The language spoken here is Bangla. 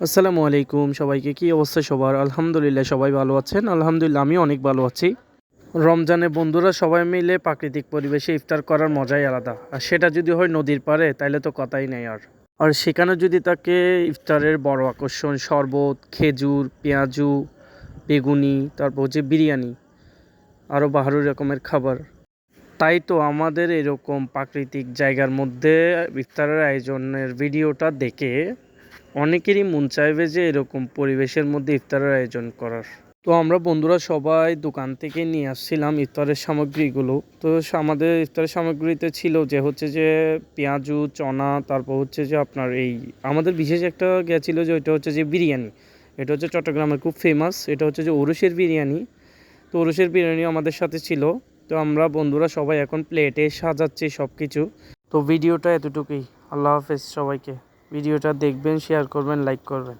আসসালামু আলাইকুম, সবাইকে কি অবস্থা সবার? আলহামদুলিল্লাহ, সবাই ভালো আছেন। আলহামদুলিল্লাহ আমি অনেক ভালো আছি। রমজানে বন্ধুরা সবাই মিলে প্রাকৃতিক পরিবেশে ইফতার করার মজাই আলাদা। আর সেটা যদি হয় নদীর পাড়ে তাহলে তো কথাই নেই আর। আর সেখানে যদি তাকে ইফতারের বড় আকর্ষণ, শরবত, খেজুর, পেঁয়াজু, বেগুনি, তারপর হচ্ছে বিরিয়ানি আরও বাহারু রকমের খাবার। তাই তো আমাদের এরকম প্রাকৃতিক জায়গার মধ্যে ইফতারের আয়োজনের ভিডিওটা দেখে অনেকেরই মন চাইবে যে এরকম পরিবেশের মধ্যে ইফতারের আয়োজন করার। তো আমরা বন্ধুরা সবাই দোকান থেকে নিয়ে আসছিলাম ইফতারের সামগ্রীগুলো। তো আমাদের ইফতারের সামগ্রীতে ছিল যে হচ্ছে যে পেঁয়াজু, চনা, তারপর হচ্ছে যে আপনার এই আমাদের বিশেষ একটা গেছিল যে ওইটা হচ্ছে যে বিরিয়ানি। এটা হচ্ছে চট্টগ্রামের খুব ফেমাস এটা হচ্ছে যে ওরসের বিরিয়ানি। তো ওরসের বিরিয়ানি আমাদের সাথে ছিল। তো আমরা বন্ধুরা সবাই এখন প্লেটে সাজাচ্ছি সব কিছু তো ভিডিওটা এতটুকুই। আল্লাহ হাফেজ সবাইকে। ভিডিওটা দেখবেন শেয়ার করবেন লাইক করবেন।